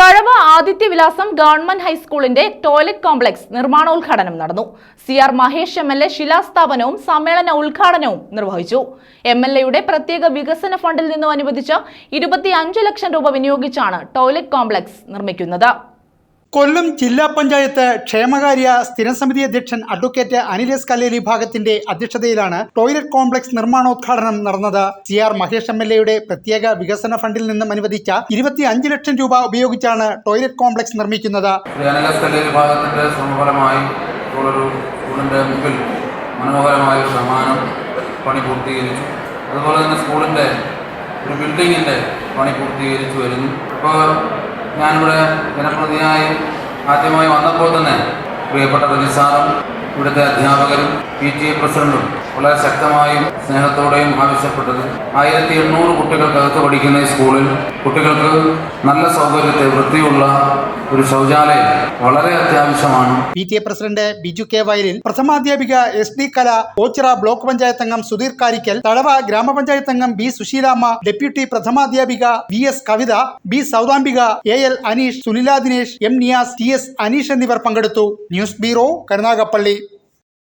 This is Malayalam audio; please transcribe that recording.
തഴവ ആദിത്യവിലാസം ഗവൺമെന്റ് ഹൈസ്കൂളിന്റെ ടോയ്ലറ്റ് കോംപ്ലക്സ് നിർമ്മാണോദ്ഘാടനം നടന്നു. C R Mahesh M L A ശിലാസ്ഥാപനവും സമ്മേളന ഉദ്ഘാടനവും നിർവഹിച്ചു. എം എൽ എയുടെ പ്രത്യേക വികസന ഫണ്ടിൽ നിന്നും അനുവദിച്ച ഇരുപത്തിയഞ്ച് ലക്ഷം രൂപ വിനിയോഗിച്ചാണ് ടോയ്ലറ്റ് കോംപ്ലക്സ് നിർമ്മിക്കുന്നത്. കൊല്ലം ജില്ലാ പഞ്ചായത്ത് ക്ഷേമകാര്യ സ്ഥിരം സമിതി അധ്യക്ഷൻ അഡ്വക്കേറ്റ് അനിലേസ് കല്ലേലി ഭാഗത്തിന്റെ അധ്യക്ഷതയിലാണ് ടോയ്ലറ്റ് കോംപ്ലക്സ് നിർമ്മാണോദ്ഘാടനം നടന്നത്. C R Mahesh M L എയുടെ പ്രത്യേക വികസന ഫണ്ടിൽ നിന്നും അനുവദിച്ച ഇരുപത്തി അഞ്ച് ലക്ഷം രൂപ ഉപയോഗിച്ചാണ് ടോയ്ലറ്റ് കോംപ്ലക്സ് നിർമ്മിക്കുന്നത്. ഒരു പണി അതുപോലെ തന്നെ സ്കൂളിന്റെ ഒരു ബിൽഡിങ്ങിന്റെ പണി പൂർത്തീകരിച്ചു വരുന്നു. ഇപ്പോൾ ഞാനിവിടെ ജനപ്രതിനിധിയായി ആദ്യമായി വന്നപ്പോൾ തന്നെ പ്രിയപ്പെട്ട രജിസാറും ഇവിടുത്തെ അധ്യാപകരും പി ടി എ പ്രസിഡന്റും വളരെ ശക്തമായും സ്നേഹത്തോടെയും ആവശ്യപ്പെട്ടത്. ആയിരത്തി എണ്ണൂറ് കുട്ടികൾക്കകത്ത് പഠിക്കുന്ന ഈ സ്കൂളിൽ കുട്ടികൾക്ക് നല്ല സൗകര്യത്തെ വൃത്തിയുള്ള ഒരു ശൗചാലയം വളരെ അത്യാവശ്യമാണ്. P T A president Biju K വയലിൽ പ്രഥമാധ്യാപിക എസ് ഡി കല ഓച്ചിറ ബ്ലോക്ക് പഞ്ചായത്ത് അംഗം സുധീർ കാരിക്കൽ തഴവ ഗ്രാമപഞ്ചായത്ത് അംഗം B Susheelamma deputy പ്രഥമാധ്യാപിക V S Kavitha B Soudambika A L Aneesh Sunila Dinesh M Niyas T S Aneesh എന്നിവർ പങ്കെടുത്തു. News bureau Karunagappally.